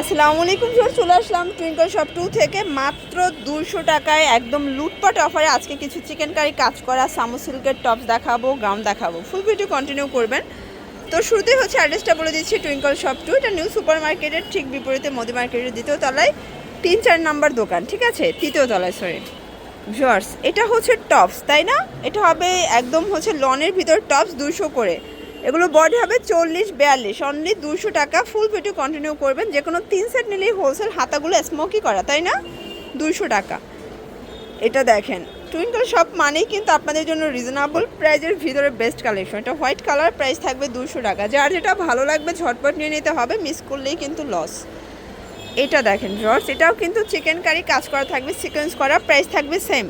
আসসালামু আলাইকুম স্যার চলে আসলাম টুইঙ্কল শপ টু থেকে। মাত্র দুশো টাকায় একদম লুটপাট অফারে আজকে কিছু চিকেন কারি কাজ করা, সামু সিল্কের টপস দেখাবো গাউন দেখাবো। ফুল ভিডিও কন্টিনিউ করবেন। তো শুরুতেই হচ্ছে অ্যাড্রেসটা বলে দিচ্ছি টুইঙ্কল শপ টু এটা নিউ সুপার মার্কেটের ঠিক বিপরীতে মোদি মার্কেটের দ্বিতীয় তলায়, তিন চার নাম্বার দোকান, ঠিক আছে? তৃতীয় তলায় সরি ভিউয়ার্স, এটা হচ্ছে টপস তাই না? এটা হবে একদম হচ্ছে লনের ভিতর টপস দুশো করে। এগুলো বডি হবে চল্লিশ, বিয়াল্লিশ। অনলি দুশো টাকা ফুল ভিডিও কন্টিনিউ করবেন। যে কোনো তিন সেট নিলেই হোলসেল হাতাগুলো স্মোকি করা, তাই না? দুশো টাকা। এটা দেখেন। টুইঙ্কল শপ মানেই কিন্তু আপনাদের জন্য রিজনেবল প্রাইজের ভিতরে বেস্ট কালেকশন এটা হোয়াইট কালার প্রাইস থাকবে দুশো টাকা। যার যেটা ভালো লাগবে ঝটপট নিয়ে নিতে হবে মিস করলেই কিন্তু লস এটা দেখেন জর্জ এটাও কিন্তু চিকেন কারি কাজ করা থাকবে সিকোয়েন্স করা প্রাইস থাকবে সেম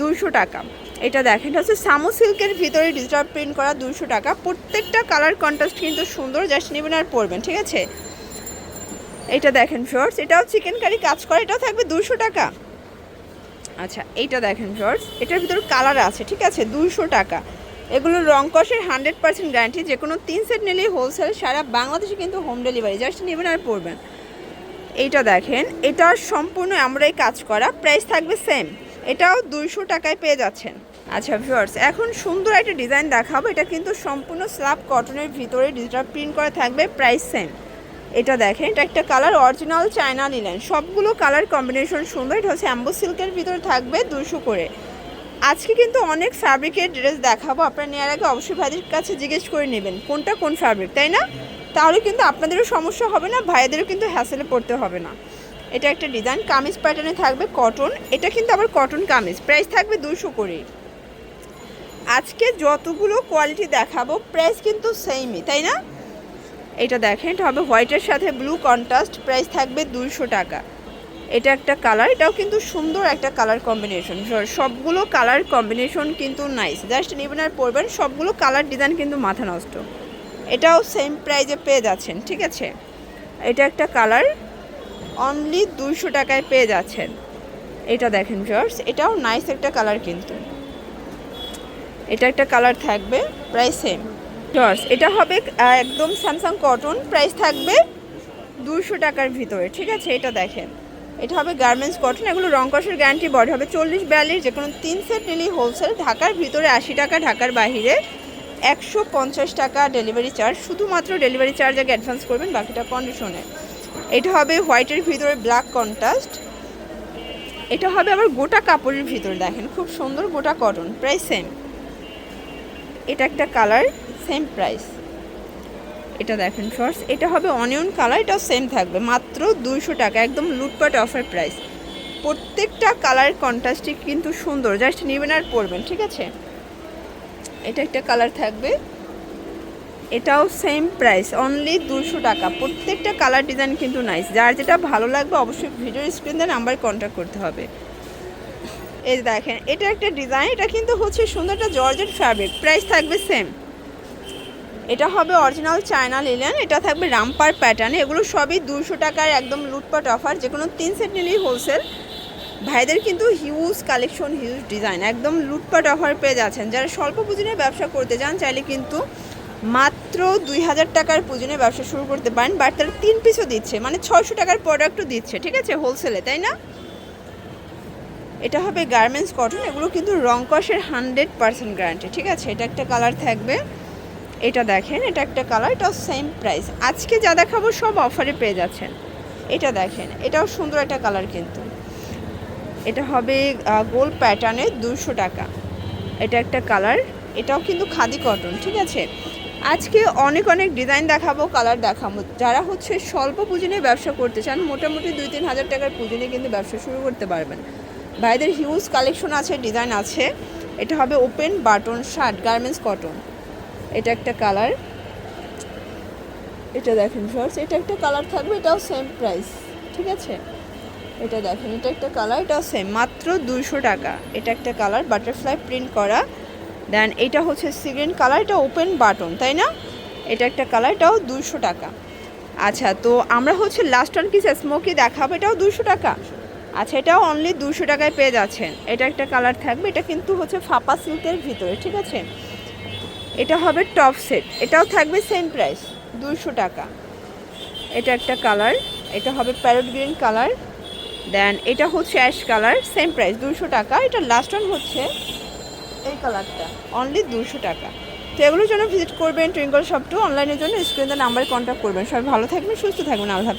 দুশো টাকা। এটা দেখেন, এটা হচ্ছে সামু সিল্কের ভিতরে ডিজিটাল প্রিন্ট করা দুশো টাকা। প্রত্যেকটা কালার কন্ট্রাস্ট কিন্তু সুন্দর, জাস্ট নেবেন আর পরবেন, ঠিক আছে? এটা দেখেন শর্টস এটাও চিকেন কারি কাজ করা, এটাও থাকবে দুশো টাকা। আচ্ছা এইটা দেখেন শর্টস এটার ভিতরে কালার আছে, ঠিক আছে? দুশো টাকা। এগুলো রং কষের হান্ড্রেড পার্সেন্ট গ্যারান্টি যে কোনো তিন সেট নিলেই হোলসেল, সারা বাংলাদেশে কিন্তু হোম ডেলিভারি, জাস্ট নেবেন আর পড়বেন এইটা দেখেন, এটা সম্পূর্ণ আমরাই কাজ করা, প্রাইস থাকবে সেম। এটাও দুইশো টাকায় পেয়ে যাচ্ছেন। আচ্ছা ভিউয়ার্স এখন সুন্দর একটা ডিজাইন দেখাবো। এটা কিন্তু সম্পূর্ণ স্ল্যাব কটনের ভিতরে ডিজিটাল প্রিন্ট করা থাকবে প্রাইস সেম এটা দেখেন, এটা একটা কালার অরিজিনাল চায়না নিলেন সবগুলো কালার কম্বিনেশন সুন্দর। এটা হচ্ছে অ্যাম্বো সিল্কের ভিতরে থাকবে দুশো করে। আজকে কিন্তু অনেক ফ্যাব্রিকের ড্রেস দেখাবো। আপনারা নেওয়ার আগে অবশ্যই ভাইদের কাছে জিজ্ঞেস করে নেবেন, কোনটা কোন ফ্যাব্রিক তাই না? তাহলে কিন্তু আপনাদেরও সমস্যা হবে না ভাইয়াদেরও কিন্তু হ্যাসেলে পড়তে হবে না। এটা একটা ডিজাইন কামিজ প্যাটার্নে থাকবে কটন এটা কিন্তু আবার কটন কামিজ প্রাইস থাকবে দুশো করে আজকে যতগুলো কোয়ালিটি দেখাবো প্রাইস কিন্তু সেমই তাই না? এটা দেখেন, এটা হবে হোয়াইটের সাথে ব্লু কন্ট্রাস্ট প্রাইস থাকবে দুশো টাকা। এটা একটা কালার এটাও কিন্তু সুন্দর একটা কালার কম্বিনেশন সবগুলো কালার কম্বিনেশন কিন্তু নাইস জাস্ট নেবেন আর পরবেন, সবগুলো কালার ডিজাইন কিন্তু মাথা নষ্ট। এটাও সেম প্রাইজে পেয়ে যাচ্ছেন, ঠিক আছে? এটা একটা কালার অনলি দুশো টাকায় পেয়ে যাচ্ছেন। এটা দেখেন জর্স এটাও নাইস একটা কালার কিন্তু। এটা একটা কালার থাকবে প্রাইস সেম জর্স এটা হবে একদম স্যামসাং কটন প্রাইস থাকবে দুশো টাকার ভিতরে, ঠিক আছে? এটা দেখেন। এটা হবে গার্মেন্টস কটন এগুলো রং কষের গ্যারান্টি বডি হবে চল্লিশ বিয়াল্লিশ যে কোনো তিন সেট নিলেই হোলসেল ঢাকার ভিতরে আশি টাকা, ঢাকার বাইরে একশো পঞ্চাশ টাকা ডেলিভারি চার্জ শুধুমাত্র ডেলিভারি চার্জ আগে অ্যাডভান্স করবেন, বাকিটা কন্ডিশনে এটা হবে হোয়াইটের ভিতরে ব্ল্যাক কন্ট্রাস্ট। এটা হবে আবার গোটা কাপড়ের ভিতরে, দেখেন, খুব সুন্দর গোটা কটন প্রাইস সেম এটা একটা কালার সেম প্রাইস এটা দেখেন শর্টস এটা হবে অনিয়ন কালার এটাও সেম থাকবে, মাত্র দুইশো টাকা, একদম লুটপাট অফার প্রাইস প্রত্যেকটা কালার কন্ট্রাস্টই কিন্তু সুন্দর জাস্ট নেবেন আর পরবেন, ঠিক আছে? এটা একটা কালার থাকবে। এটাও সেম প্রাইস অনলি দুশো টাকা। প্রত্যেকটা কালার ডিজাইন কিন্তু নাইস যার যেটা ভালো লাগবে অবশ্যই ভিডিও স্ক্রিন দেন নাম্বার কন্ট্যাক্ট করতে হবে। এই দেখেন, এটা একটা ডিজাইন এটা কিন্তু হচ্ছে সুন্দর একটা জর্জেট ফ্যাব্রিক প্রাইস থাকবে সেম এটা হবে অরিজিনাল চায়না লিলেন এটা থাকবে রামপার প্যাটার্ন এগুলো সবই দুশো টাকার একদম লুটপাট অফার যে কোনো তিন সেট নিলেই হোলসেল ভাইদের কিন্তু হিউজ কালেকশন হিউজ ডিজাইন একদম লুটপাট অফার পেয়ে যাচ্ছেন। যারা স্বল্প পুঁজি ব্যবসা করতে চান, চাইলে কিন্তু মাত্র দুই হাজার টাকার পুঁজি নিয়ে ব্যবসা শুরু করতে পারেন বাট তারা তিন পিসও দিচ্ছে মানে ছয়শো টাকার প্রোডাক্টও দিচ্ছে, ঠিক আছে হোলসেলে তাই না? এটা হবে গার্মেন্টস কটন এগুলো কিন্তু রং কষের হান্ড্রেড পার্সেন্ট গ্যারান্টি ঠিক আছে? এটা একটা কালার থাকবে, এটা দেখেন, এটা একটা কালার এটাও সেম প্রাইস আজকে যা দেখাবো সব অফারে পেয়ে যাচ্ছেন। এটা দেখেন, এটাও সুন্দর একটা কালার কিন্তু। এটা হবে গোল প্যাটার্নে দুশো টাকা। এটা একটা কালার এটাও কিন্তু খাদি কটন ঠিক আছে? আজকে অনেক অনেক ডিজাইন দেখাবো কালার দেখাবো। যারা হচ্ছে স্বল্প পুঁজি নিয়ে ব্যবসা করতে চান, মোটামুটি দুই তিন হাজার টাকার পুঁজি নিয়ে কিন্তু ব্যবসা শুরু করতে পারবেন। ভাইদের হিউজ কালেকশন আছে ডিজাইন আছে। এটা হবে open button shirt garments cotton এটা একটা কালার এটা দেখেন শর্টস এটা একটা কালার থাকবে, এটাও সেম প্রাইস ঠিক আছে? এটা দেখেন, এটা একটা কালার এটাও সেম মাত্র দুশো টাকা। এটা একটা কালার বাটারফ্লাই প্রিন্ট করা। দেন এটা হচ্ছে সিগ্রেন কালার, এটা ওপেন বাটন তাই না? এটা একটা কালার, এটাও দুশো টাকা। আচ্ছা তো আমরা হচ্ছে লাস্ট ওয়ান পিস স্মোকি দেখাবো, এটাও দুশো টাকা। আচ্ছা এটাও অনলি দুশো টাকায় পেয়ে যাচ্ছেন। এটা একটা কালার থাকবে, এটা কিন্তু হচ্ছে ফাপা সিল্কের ভিতরে, ঠিক আছে? এটা হবে টপ সেট এটাও থাকবে সেম প্রাইস দুশো টাকা। এটা একটা কালার, এটা হবে প্যারট গ্রিন কালার। দেন এটা হচ্ছে অ্যাশ কালার সেম প্রাইস দুশো টাকা। এটা লাস্ট ওয়ান হচ্ছে এই কালারটা। অনলি দুশো টাকা। তো এগুলোর জন্য ভিজিট করবেন টুইঙ্কল শপ টু অনলাইনের জন্য স্ক্রিনে নাম্বারে কন্ট্যাক্ট করবেন। সবাই ভালো থাকবেন, সুস্থ থাকবেন, আল্লাহ।